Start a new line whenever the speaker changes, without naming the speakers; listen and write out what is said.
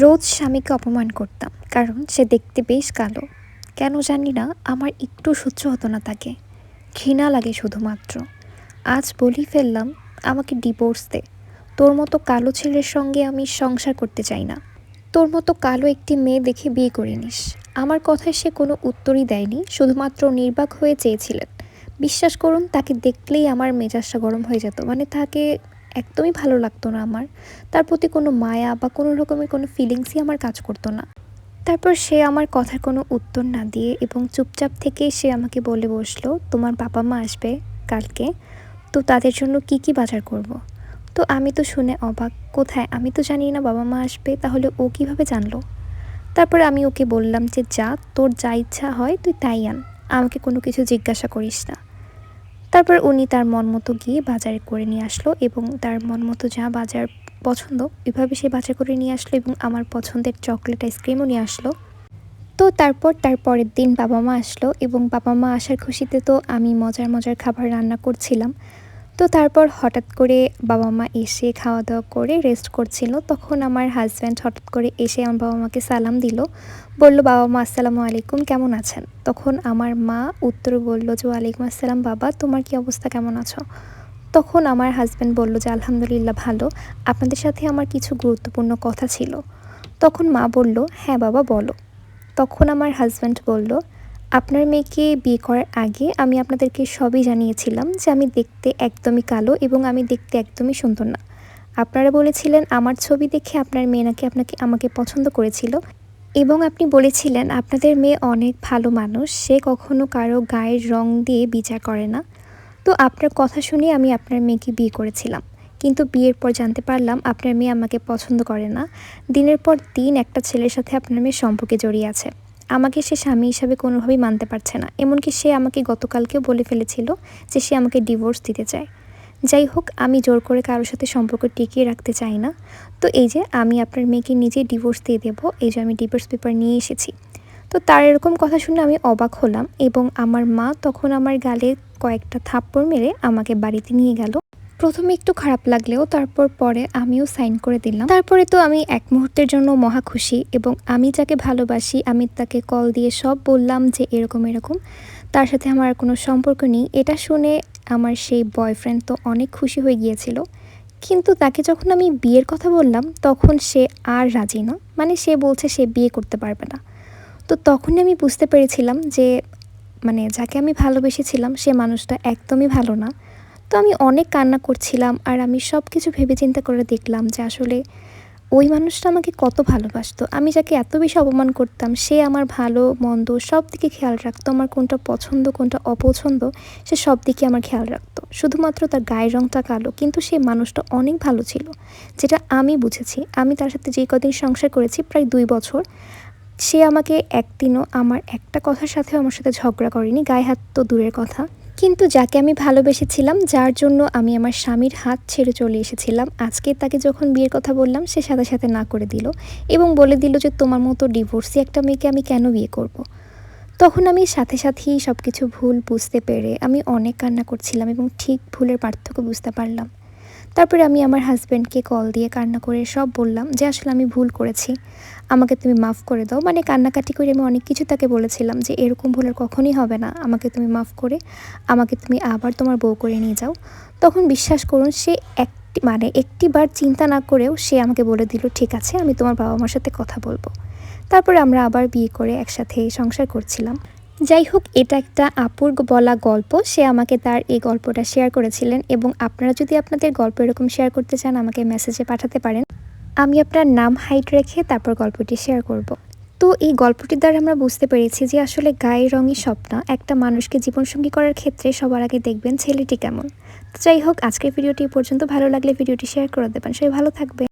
রোজ স্বামীকে অপমান করতাম, কারণ সে দেখতে বেশ কালো। কেন জানি না, আমার একটু সহ্য হতো না তাকে। ঘৃণা লাগে শুধুমাত্র। আজ বলি ফেললাম, আমাকে ডিভোর্স দে। তোর মতো কালো ছেলের সঙ্গে আমি সংসার করতে চাই না। তোর মতো কালো একটি মেয়ে দেখে বিয়ে করে নিস। আমার কথায় সে কোনো উত্তরই দেয়নি, শুধুমাত্র নির্বাক হয়ে চেয়েছিলেন। বিশ্বাস করুন, তাকে দেখলেই আমার মেজাজটা গরম হয়ে যেত। মানে তাকে একদমই ভালো লাগতো না আমার। তার প্রতি কোনো মায়া বা কোনো রকমের কোনো ফিলিংসই আমার কাজ করতো না। তারপর সে আমার কথার কোনো উত্তর না দিয়ে এবং চুপচাপ থেকে সে আমাকে বলে বসল, তোমার বাবা মা আসবে কালকে, তো তাদের জন্য কি কি বাজার করব। তো আমি তো শুনে অবাক, কোথায়? আমি তো জানি না বাবা মা আসবে, তাহলে ও কীভাবে জানলো? তারপর আমি ওকে বললাম যে, যা, তোর যা ইচ্ছা হয় তুই তাই আন, আমাকে কোনো কিছু জিজ্ঞাসা করিস না। তারপর উনি তার মন মতো গিয়ে বাজারে করে নিয়ে আসলো এবং তার মন মতো যা বাজার পছন্দ, এভাবে সে বাজার করে নিয়ে আসলো এবং আমার পছন্দের চকলেট আইসক্রিমও নিয়ে আসলো। তো তারপর তার পরের দিন বাবা মা আসলো এবং বাবা মা আসার খুশিতে তো আমি মজার মজার খাবার রান্না করছিলাম। তো তারপর হঠাৎ করে বাবা মা এসে খাওয়া দাওয়া করে রেস্ট করছিল। তখন আমার হাজব্যান্ড হঠাৎ করে এসে আমার বাবা মাকে সালাম দিল। বলল, বাবা মা, আসসালামু আলাইকুম, কেমন আছেন? তখন আমার মা উত্তর বলল যে, ওয়ালাইকুম আসসালাম বাবা, তোমার কি অবস্থা, কেমন আছো? তখন আমার হাজব্যান্ড বলল যে, আলহামদুলিল্লাহ ভালো। আপনাদের সাথে আমার কিছু গুরুত্বপূর্ণ কথা ছিল। তখন মা বলল হ্যাঁ বাবা, বলো। তখন আমার হাজব্যান্ড বলল আপনার মেয়েকে বিয়ে করার আগে আমি আপনাদেরকে সবই জানিয়েছিলাম যে আমি দেখতে একদমই কালো এবং আমি দেখতে একদমই সুন্দর না। আপনারা বলেছিলেন, আমার ছবি দেখে আপনার মেয়ে নাকি আপনাকে, আমাকে পছন্দ করেছিল। এবং আপনি বলেছিলেন, আপনাদের মেয়ে অনেক ভালো মানুষ, সে কখনো কারও গায়ের রং দিয়ে বিচার করে না। তো আপনার কথা শুনে আমি আপনার মেয়েকে বিয়ে করেছিলাম। কিন্তু বিয়ের পর জানতে পারলাম, আপনার মেয়ে আমাকে পছন্দ করে না। দিনের পর দিন একটা ছেলের সাথে আপনার মেয়ে সম্পর্কে জড়িয়ে আছে। আমাকে সে স্বামী হিসাবে কোনোভাবেই মানতে পারছে না। এমনকি সে আমাকে গতকালকেও বলে ফেলেছিল যে সে আমাকে ডিভোর্স দিতে চায়। যাই হোক, আমি জোর করে কারোর সাথে সম্পর্ক টিকিয়ে রাখতে চাই না। তো এই যে, আমি আপনার মেয়েকে নিজেই ডিভোর্স দিয়ে দেবো, এই যে আমি ডিভোর্স পেপার নিয়ে এসেছি। তো তার এরকম কথা শুনে আমি অবাক হলাম এবং আমার মা তখন আমার গালে কয়েকটা থাপ্পড় মেরে আমাকে বাড়িতে নিয়ে গেল। প্রথমে একটু খারাপ লাগলেও তারপর পরে আমিও সাইন করে দিলাম। তারপরে তো আমি এক মুহূর্তের জন্য মহা খুশি এবং আমি যাকে ভালোবাসি, আমি তাকে কল দিয়ে সব বললাম যে এরকম এরকম। তার সাথে আমার কোনো সম্পর্ক নেই। এটা শুনে আমার সেই বয়ফ্রেন্ড তো অনেক খুশি হয়ে গিয়েছিল। কিন্তু তাকে যখন আমি বিয়ের কথা বললাম, তখন সে আর রাজি না। মানে সে বলছে সে বিয়ে করতে পারবে না। তো তখনই আমি বুঝতে পেরেছিলাম যে মানে যাকে আমি ভালোবেসেছিলাম, সে মানুষটা একদমই ভালো না। তো আমি অনেক কান্না করছিলাম আর আমি সব কিছু ভেবে চিন্তা করে দেখলাম যে আসলে ওই মানুষটা আমাকে কত ভালোবাসতো। আমি যাকে এত বেশি অপমান করতাম, সে আমার ভালো, মন্দ সব দিকে খেয়াল রাখতো। আমার কোনটা পছন্দ, কোনটা অপছন্দ, সে সব দিকে আমার খেয়াল রাখতো। শুধুমাত্র তার গায়ের রঙটা কালো, কিন্তু সে মানুষটা অনেক ভালো ছিল, যেটা আমি বুঝেছি। আমি তার সাথে যে কদিন সংসার করেছি, প্রায় দুই বছর, সে আমাকে একদিনও আমার একটা কথার সাথেও আমার সাথে ঝগড়া করেনি। গায়ে হাত তো দূরের কথা। কিন্তু যাকে আমি ভালোবেসেছিলাম, যার জন্য আমি আমার স্বামীর হাত ছেড়ে চলে এসেছিলাম, আজকে তাকে যখন বিয়ের কথা বললাম, সে সাথে সাথে না করে দিল এবং বলে দিল যে, তোমার মতো ডিভোর্সি একটা মেয়েকে আমি কেন বিয়ে করব। তখন আমি সাথে সাথেই সব কিছু ভুল বুঝতে পেরে আমি অনেক কান্না করছিলাম এবং ঠিক ভুলের পার্থক্য বুঝতে পারলাম তারপরে আমি আমার হাজব্যান্ডকে কল দিয়ে কান্না করে সব বললাম যে, আসলে আমি ভুল করেছি। আমাকে তুমি মাফ করে দাও। মানে কান্নাকাটি করে আমি অনেক কিছু তাকে বলেছিলাম যে, এরকম ভুল আর কখনই হবে না। আমাকে তুমি মাফ করে, আমাকে তুমি আবার তোমার বউ করে নিয়ে যাও। তখন বিশ্বাস করুন, সে একটি মানে একটি বার চিন্তা না করেও সে আমাকে বলে দিল, ঠিক আছে, আমি তোমার বাবা মার সাথে কথা বলব। তারপরে আমরা আবার বিয়ে করে একসাথে সংসার করছিলাম। যাই হোক এটা একটা আপুর বলা গল্প। সে আমাকে তার এই গল্পটা শেয়ার করেছিলেন এবং আপনারা যদি আপনাদের গল্প এরকম শেয়ার করতে চান, আমাকে মেসেজে পাঠাতে পারেন। আমি আপনার নাম হাইট রেখে তারপর গল্পটি শেয়ার করব। তো এই গল্পটির দ্বারা আমরা বুঝতে পেরেছি যে আসলে গায়ের রঙই স্বপ্ন। একটা মানুষকে জীবনসঙ্গী করার ক্ষেত্রে সবার আগে দেখবেন ছেলেটি কেমন। যাই হোক আজকের ভিডিওটি পর্যন্ত। ভালো লাগলে ভিডিওটি শেয়ার করে দেবেন। সবাই ভালো থাকবে